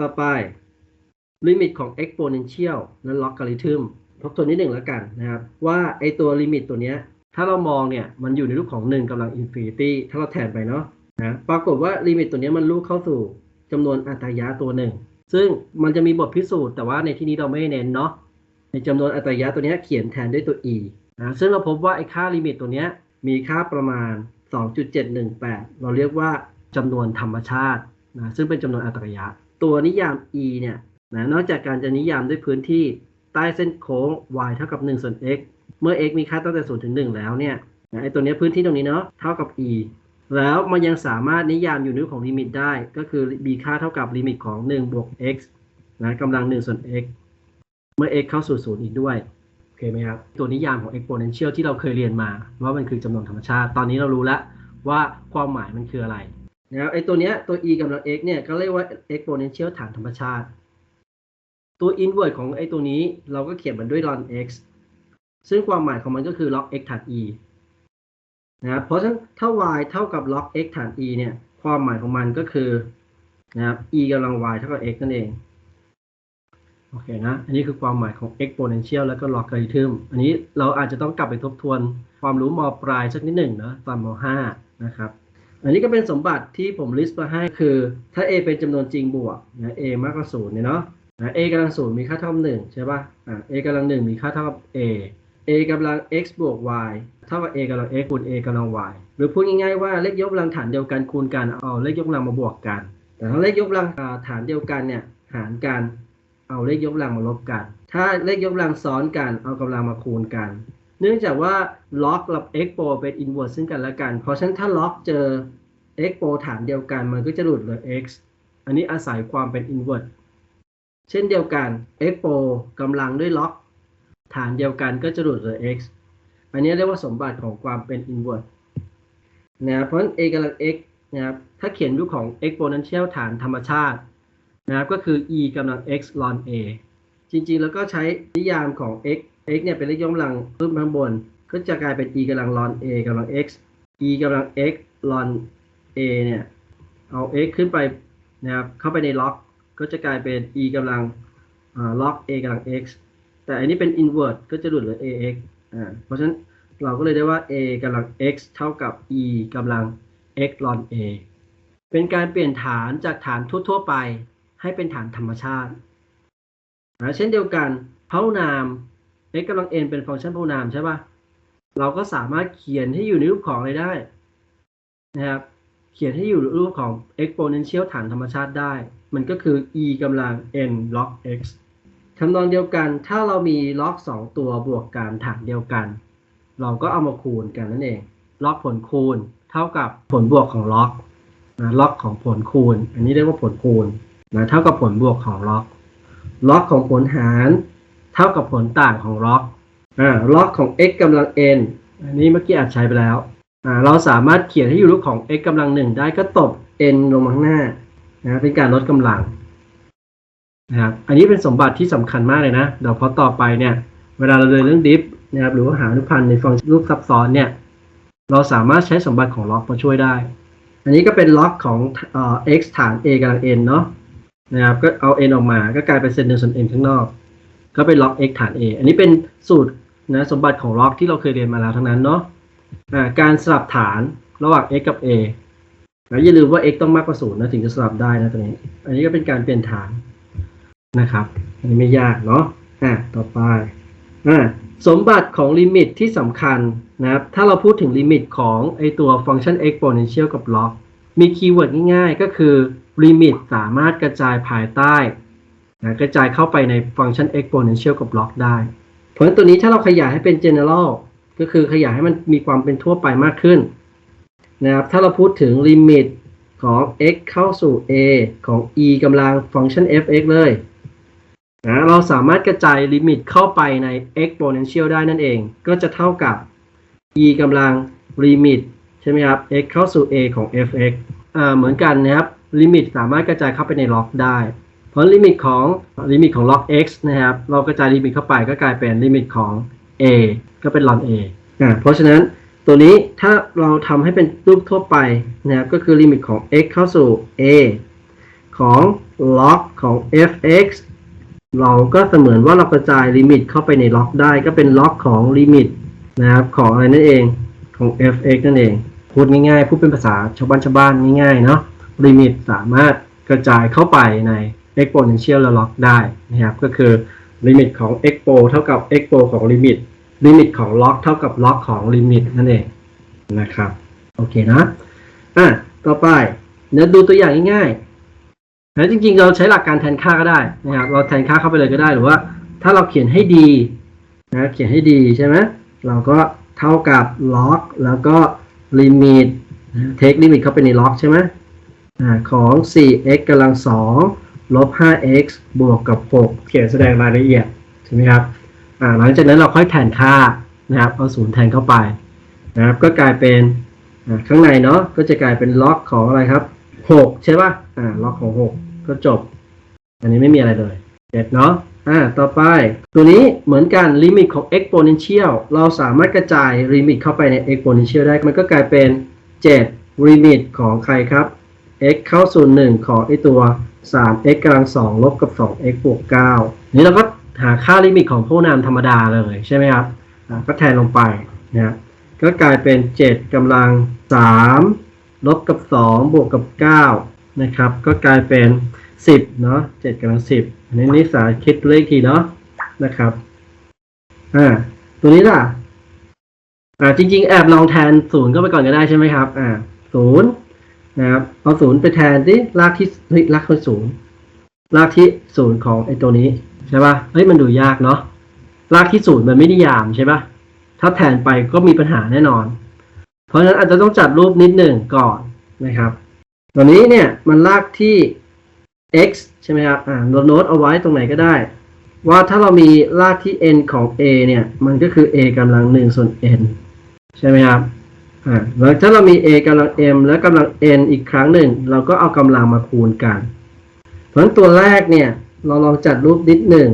ต่อไปลิมิตของ exponential นั้น logarithm ทบทวนนิดหนึ่งแล้วกันนะครับ ว่าไอตัวลิมิตตัวเนี้ยถ้าเรามองเนี่ยมันอยู่ในรูปของ 1กำลัง infinity ถ้าเราแทนไปเนาะนะปรากฏว่าลิมิตตัวเนี้ยมันลูกเข้าสู่จำนวนอัตรายะตัวหนึ่ง ซึ่งมันจะมีบทพิสูจน์แต่ว่าในที่นี้เราไม่เน้นเนาะในจำนวนอัตรายะตัวเนี้ยเขียนแทนด้วยตัว e นะซึ่งเราพบว่าไอ้ค่าลิมิตตัวเนี้ยมีค่าประมาณ 2.718 เราเรียกว่าจำนวนธรรมชาตินะซึ่งเป็นจำนวนอัตรายะ ตัวนิยาม e เนี่ยนะนอกจากการจะนิยามด้วยพื้นที่ใต้เส้นโค้ง y เท่ากับ1ส่วน x เมื่อ x มีค่าตั้งแต่0ถึง 1 แล้วเนี่ยนะไอตัวนี้พื้นที่ตรงนี้เนาะเท่ากับ e แล้วมันยังสามารถนิยามอยู่ในรูปของลิมิตได้ ก็คือมีค่าเท่ากับลิมิตของ 1 บวก x นะกำลัง 1 ส่วน x เมื่อ x เข้าสู่0อีกด้วยโอเคไหมครับ ตัวนิยามของ exponential ที่เราเคยเรียนมา ว่ามันคือจำนวนธรรมชาติ ตอนนี้เรารู้แล้วว่าความหมายมันคืออะไร นะครับไอ้ตัวเนี้ยตัว e กำลัง x เนี่ยก็เรียกว่า exponential ฐานธรรมชาติ ตัว inverse ของไอ้ตัวนี้เราก็เขียนมันด้วย ln x ซึ่งความหมายของมันก็คือ log x ฐาน e นะครับเพราะฉะนั้นถ้า y เท่ากับ log x ฐาน e เนี่ย ความหมายของมันก็คือนะครับ e กำลัง y เท่ากับ x นั่นเอง โอเคนะ อันนี้คือความหมายของ exponential แล้วก็ logarithm อันนี้เราอาจจะต้องกลับไปทบทวนความรู้มปลายสักนิดหนึ่งนะตอนม 5 นะครับ อันนี้ก็เป็นสมบัติที่ผมลิสต์มาให้คือ ถ้า a เป็นจำนวนจริงบวกนะ a มากกว่า0เนี่ยเนาะนะ a กำลัง0มีค่าเท่ากับ1ใช่ป่ะอ่า a กำลัง1มีค่าเท่ากับ a a กำลัง x บวก y เท่ากับ a กำลัง x คูณ a กำลัง y หรือพูดง่ายๆว่าเลขยกกำลังฐานเดียวกันคูณกันเอาเลขยกกำลังมาบวกกัน แต่ถ้าเลขยกกำลังฐานเดียวกันเนี่ยหารกันเอาเลขยกกำลังมาลบกัน ถ้าเลขยกกำลังซ้อนกันเอากำลังมาคูณกัน เนื่องจากว่าล็อกกับ x โปรเป็น inverse ซึ่งกันและกัน เพราะฉะนั้นถ้าล็อกเจอ x โปรฐานเดียวกันมันก็จะหลุดเหลือ x อันนี้อาศัยความเป็น inverse เช่นเดียวกัน x โปรกำลังด้วยล็อก ฐานเดียวกันก็จะหลุดเหลือ x อันนี้เรียกว่าสมบัติของความเป็น inverse นะครับเพราะฉะนั้น a กำลัง x นะครับถ้าเขียนรูปของ exponential ฐานธรรมชาตินะครับก็คือ e กำลัง x ln a จริงๆ แล้วก็ใช้นิยามของ x x เนี่ยเป็นเลขยกกำลังขึ้นข้างบน ก็จะกลายเป็น e กำลัง ln a กำลัง x e กำลัง x ln a เนี่ยเอา x ขึ้นไปนะครับเข้าไปในล็อกก็จะกลายเป็น e กำลังล็อก a กำลัง x แต่อันนี้เป็น inverse ก็จะหลุดเหลือ ax อ่าเพราะฉะนั้นเราก็เลยได้ว่า a กำลัง x เท่ากับ e กำลัง x ln a เป็นการเปลี่ยนฐานจากฐานทั่ว ๆ ไปให้เป็นฐานธรรมชาตินะเช่นเดียวกัน เพหุนาม x กำลัง n เป็นฟังก์ชันพหุนามใช่ปะเราก็สามารถเขียนให้อยู่ในรูปของอะไรได้นะครับ เขียนให้อยู่ในรูปของ exponential ฐานธรรมชาติได้ มันก็คือ e กำลัง n log x ทำนองเดียวกันถ้าเรามี log 2ตัวบวกกันฐานเดียวกัน เราก็เอามาคูณกันนั่นเอง log ผลคูณเท่ากับผลบวกของ log นะ log ของผลคูณ อันนี้เรียกว่าผลคูณนะเท่ากับผลบวกของล็อก ล็อกของผลหาร เท่ากับผลต่างของล็อกอ่าล็อกของ x กำลัง n อันนี้เมื่อกี้อาจใช้ไปแล้วอ่าเราสามารถเขียนให้อยู่รูปของ x กำลังหนึ่งได้ก็ตบ n ลงมาข้างหน้านะเป็นการลดกำลังนะครับอันนี้เป็นสมบัติที่สำคัญมากเลยนะเดี๋ยวพอต่อไปเนี่ยเวลาเราเรียนเรื่องดิฟนะครับหรือว่าหาอนุพันธ์ในฟังก์ชันรูปซับซ้อนเนี่ยเราสามารถใช้สมบัติของล็อกมาช่วยได้ อันนี้ก็เป็นล็อกของเอ่อ x ฐาน a กำลัง n เนาะนะครับก็เอา n ออกมาก็กลายเป็นเซนหนึ่งส่วน n ข้างนอก ก็เป็นล็อก x ฐาน a อันนี้เป็นสูตรนะสมบัติของล็อกที่เราเคยเรียนมาแล้วทั้งนั้นเนาะการสลับฐานระหว่าง x กับ a นะอย่าลืมว่า x ต้องมากกว่าศูนย์นะถึงจะสลับได้นะตัวนี้ อันนี้ก็เป็นการเปลี่ยนฐานนะครับ อันนี้ไม่ยากเนาะอ่าต่อไปอ่าสมบัติของลิมิตที่สำคัญนะครับ ถ้าเราพูดถึงลิมิตของไอตัวฟังก์ชัน exponential กับล็อก มีคีย์เวิร์ดง่ายๆ ก็คือ limit สามารถกระจายภายใต้ นะกระจายเข้าไปในฟังก์ชัน exponential กับ log ได้ เพราะฉะนั้นตัวนี้ถ้าเราขยายให้เป็น general ก็คือขยายให้มันมีความเป็นทั่วไปมากขึ้นนะครับถ้าเราพูดถึง limit ของ x เข้าสู่ a ของ e กำลังฟังก์ชัน f(x) เลยนะเราสามารถกระจายลิมิตเข้าไปใน exponential ได้นั่นเอง ก็จะเท่ากับ e กำลัง limit ใช่ไหมครับ x เข้าสู่ a ของ f(x) อ่าเหมือนกันนะครับลิมิตสามารถกระจายเข้าไปในล็อกได้ เพราะลิมิตของลิมิตของ log x นะครับ เรากระจายลิมิตเข้าไปก็กลายเป็นลิมิตของ a ก็เป็น ln a อ่าเพราะฉะนั้นตัวนี้ถ้าเราทำให้เป็นรูปทั่วไปนะครับก็คือลิมิตของ x เข้าสู่ a ของล็อกของ fx เราก็เสมือนว่าเรากระจายลิมิตเข้าไปในล็อกได้ ก็เป็นล็อกของลิมิตนะครับของอะไรนั่นเองของ fx นั่นเอง พูดง่ายๆ พูดเป็นภาษาชาวบ้านชาวบ้านง่ายๆเนาะลิมิตสามารถกระจายเข้าไปใน exponential และล็อกได้นะครับก็คือลิมิตของ expo เท่ากับ expo ของลิมิตลิมิตของล็อกเท่ากับล็อกของลิมิตนั่นเองนะครับโอเคนะอะต่อไปเดี๋ยวดูตัวอย่างง่ายๆแล้วจริงๆ เราใช้หลักการแทนค่าก็ได้นะครับเราแทนค่าเข้าไปเลยก็ได้หรือว่า ถ้าเราเขียนให้ดีนะเขียนให้ดีใช่ไหมเราก็เท่ากับล็อกแล้วก็ลิมิตเทคลิมิตเข้าไปในล็อกใช่ไหมอ่าของ 4x กำลัง2 ลบ 5x บวกกับ 6 เขียนแสดงรายละเอียดใช่ไหมครับหลังจากนั้นเราค่อยแทนค่านะครับ เอาศูนย์แทนเข้าไปนะครับ ก็กลายเป็นข้างในเนาะ ก็จะกลายเป็นล็อกของอะไรครับ 6 ใช่ป่ะอ่าล็อกของ 6 ก็จบ อันนี้ไม่มีอะไรเลยเจ็ดเนาะอ่าต่อไป ตัวนี้เหมือนกันลิมิตของ exponential เราสามารถกระจายลิมิตเข้าไปใน exponential ได้ มันก็กลายเป็น 7ลิมิตของใครครับ x เข้าสู่1ของไอตัว 3x กำลัง 2 ลบกับ 2x บวก 9 นี่เราก็หาค่าลิมิตของพวกนามธรรมดาเลยใช่ไหมครับก็แทนลงไปนะครับก็กลายเป็น 7กำลัง 3 ลบกับ 2 บวกกับ 9 นะครับ ก็กลายเป็น 10 เนาะ7กำลัง 10 อันนี้นิสาคิดเลขทีเนาะนะครับอ่าตัวนี้ล่ะอ่าจริง ๆ แอบลองแทนศูนย์ก็ไปก่อนก็ได้ใช่ไหมครับอ่าศูนย์ นะครับ เอาศูนย์ไปแทนที่รากที่เฮ้ยรากที่ศูนย์รากที่ศูนย์ของไอ้ตัวนี้ใช่ป่ะเฮ้ยมันดูยากเนาะรากที่ศูนย์มันไม่ได้ยามใช่ป่ะถ้าแทนไปก็มีปัญหาแน่นอน เพราะฉะนั้นอาจจะต้องจัดรูปนิดหนึ่งก่อนนะครับตัวนี้เนี่ยมันรากที่ x ใช่ไหมครับอ่าโน้ตโน้ตเอาไว้ตรงไหนก็ได้ ว่าถ้าเรามีรากที่ n ของ a เนี่ย มันก็คือ a กำลังหนึ่งส่วน n ใช่ไหมครับ อ่าแล้วถ้าเรามี a กำลัง m และกำลัง n อีกครั้งหนึ่ง เราก็เอากำลังมาคูณกัน เพราะฉะนั้นตัวแรกเนี่ย เราลองจัดรูปนิดหนึ่ง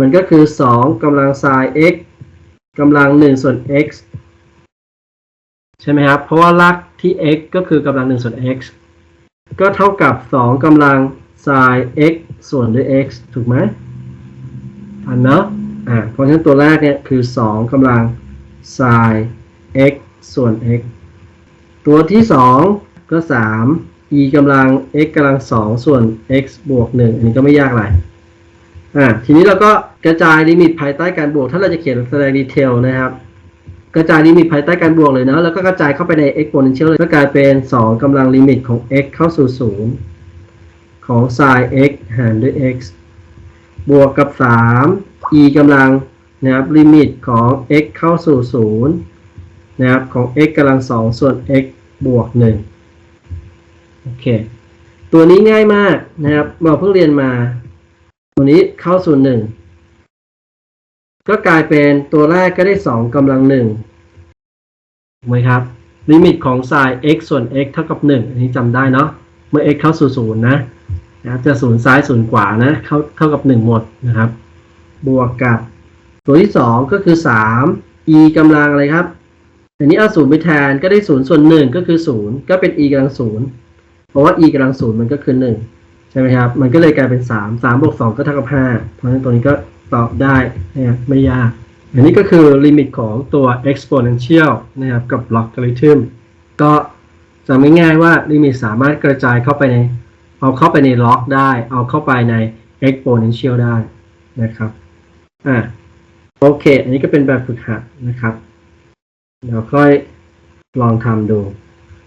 มันก็คือ 2กำลัง sin x กำลัง 1 ส่วน x ใช่ไหมครับ เพราะว่ารากที่ x ก็คือกำลัง 1 ส่วน x ก็เท่ากับ 2กำลัง sin x ส่วนด้วย x ถูกไหมทันเนาะอ่าเพราะฉะนั้นตัวแรกเนี่ยคือ 2กำลัง sin ส่วน x ตัวที่ 2 ก็ 3 e กำลัง x กำลัง 2 ส่วน x บวก 1 อันนี้ก็ไม่ยากอะไรอ่าทีนี้เราก็กระจายลิมิตภายใต้การบวก ถ้าเราจะเขียนแสดงดีเทลนะครับ กระจายลิมิตภายใต้การบวกเลยเนาะแล้วก็กระจายเข้าไปใน exponential เลยก็กลายเป็น 2กำลังลิมิตของ x เข้าสู่0ของ sin x หารด้วย x บวกกับ 3 e กำลังนะครับลิมิตของ x เข้าสู่ 0 นะครับของ x กำลัง2ส่วน x บวก1โอเค ตัวนี้ง่ายมากนะครับเราเพิ่งเรียนมา ตัวนี้เข้าสู่1ก็กลายเป็นตัวแรกก็ได้2กำลัง1ถูกไหมครับ ลิมิตของ sin x ส่วน x เท่ากับ1อันนี้จำได้เนาะเมื่อ x เข้าสู่0นะนะครับจะศูนย์ซ้ายศูนย์ขวานะเข้าเท่ากับ1หมดนะครับ บวกกับ ตัวที่2ก็คือ3 e กำลังอะไรครับ อันนี้เอาศูนย์ไปแทนก็ได้0ส่วน1ก็คือ0ก็เป็น e กำลัง0เพราะว่า e กำลัง0มันก็คือ1ใช่ไหมครับ มันก็เลยกลายเป็น3 3บวก2ก็เท่ากับ5เพราะฉะนั้นตัวนี้ก็ตอบได้นะครับไม่ยาก อันนี้ก็คือลิมิตของตัว exponential นะครับกับ logarithm ก็จำง่ายๆว่าลิมิตสามารถกระจายเข้าไปใน เอาเข้าไปใน log ได้ เอาเข้าไปใน exponential ได้นะครับอะโอเค อันนี้ก็เป็นแบบฝึกหัดนะครับ เดี๋ยวค่อยลองทำดู